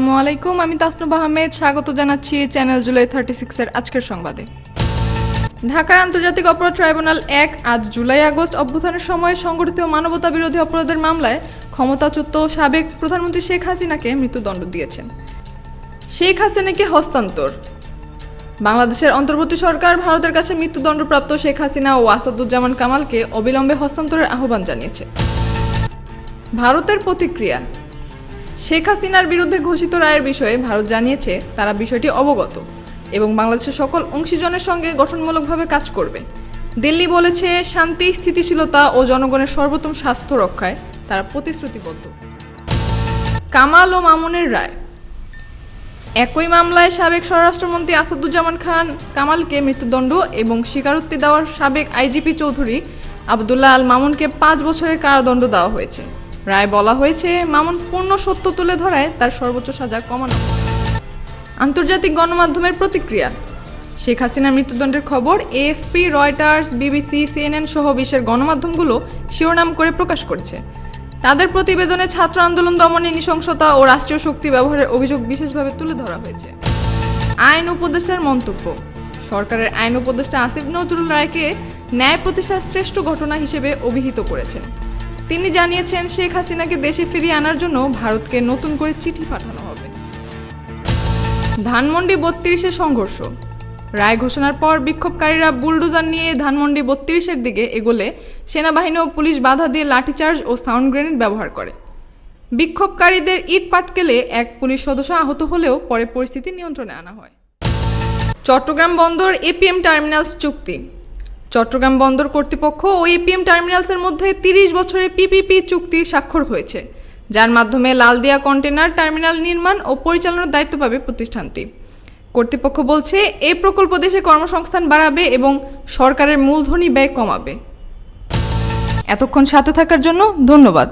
আসসালামু আলাইকুম, আমি তাসনুব আহমেদ। স্বাগত জানাচ্ছি চ্যানেল জুলাই থার্টি সিক্সের আজকের সংবাদে। ঢাকার আন্তর্জাতিক অপরাধ ট্রাইব্যুনাল এক আজ জুলাই আগস্ট অভ্যুত্থানের সময় সংগঠিত মানবতা বিরোধী অপরাধের মামলায় ক্ষমতাচ্যুত সাবেক প্রধানমন্ত্রী শেখ হাসিনাকে মৃত্যুদণ্ড দিয়েছেন। শেখ হাসিনাকে হস্তান্তর। বাংলাদেশের অন্তর্বর্তী সরকার ভারতের কাছে মৃত্যুদণ্ডপ্রাপ্ত শেখ হাসিনা ও আসাদুজ্জামান কামালকে অবিলম্বে হস্তান্তরের আহ্বান জানিয়েছে। ভারতের প্রতিক্রিয়া। শেখ হাসিনার বিরুদ্ধে ঘোষিত রায়ের বিষয়ে ভারত জানিয়েছে, তারা বিষয়টি অবগত এবং বাংলাদেশের সকল অংশীজনের সঙ্গে গঠনমূলকভাবে কাজ করবে। দিল্লি বলেছে, শান্তি, স্থিতিশীলতা ও জনগণের সর্বোত্তম স্বাস্থ্য রক্ষায় তারা প্রতিশ্রুতিবদ্ধ। কামাল ও মামুনের রায়। একই মামলায় সাবেক স্বরাষ্ট্রমন্ত্রী আসাদুজ্জামান খান কামালকে মৃত্যুদণ্ড এবং স্বীকারোক্তি দেওয়ার সাবেক আইজিপি চৌধুরী আবদুল্লাহ আল মামুনকে পাঁচ বছরের কারাদণ্ড দেওয়া হয়েছে। রায় বলা হয়েছে, মামুন পূর্ণ সত্য তুলে ধরায় তার সর্বোচ্চ সাজা কমানো। আন্তর্জাতিক গণমাধ্যমের প্রতিক্রিয়া। শেখ হাসিনার মৃত্যুদণ্ডের খবর, এএফপি, রয়টার্স, বিবিসি, সিএনএন সহ বিশ্বের গণমাধ্যমগুলো শিরোনাম করে প্রকাশ করেছে। তাদের প্রতিবেদনে ছাত্র আন্দোলন দমনে নৃশংসতা ও রাষ্ট্রীয় শক্তি ব্যবহারের অভিযোগ বিশেষভাবে তুলে ধরা হয়েছে। আইন উপদেষ্টার মন্তব্য। সরকারের আইন উপদেষ্টা আসিফ নজরুল রায়কে ন্যায় প্রতিষ্ঠার শ্রেষ্ঠ ঘটনা হিসেবে অভিহিত করেছেন। তিনি জানিয়েছেন, শেখ হাসিনাকে দেশে ফিরিয়ে আনার জন্য ভারতকে নতুন করে চিঠি পাঠানো হবে। ধানমন্ডি বত্রিশে সংঘর্ষ। রায় ঘোষণার পর বিক্ষোভকারীরা বুলডোজার নিয়ে ধানমন্ডি বত্রিশের দিকে এগোলে সেনাবাহিনী ও পুলিশ বাধা দিয়ে লাঠিচার্জ ও সাউন্ড গ্রেনেড ব্যবহার করে। বিক্ষোভকারীদের ইট পাটকেলে এক পুলিশ সদস্য আহত হলেও পরে পরিস্থিতি নিয়ন্ত্রণে আনা হয়। চট্টগ্রাম বন্দর এপিএম টার্মিনালস চুক্তি। চট্টগ্রাম বন্দর কর্তৃপক্ষ ও এপিএম টার্মিনালসের মধ্যে তিরিশ বছরের পিপিপি চুক্তি স্বাক্ষর হয়েছে, যার মাধ্যমে লালদিয়া কন্টেনার টার্মিনাল নির্মাণ ও পরিচালনার দায়িত্ব পাবে প্রতিষ্ঠানটি। কর্তৃপক্ষ বলছে এই প্রকল্প দেশে কর্মসংস্থান বাড়াবে এবং সরকারের মূলধনী ব্যয় কমাবে। এতক্ষণ সাথে থাকার জন্য ধন্যবাদ।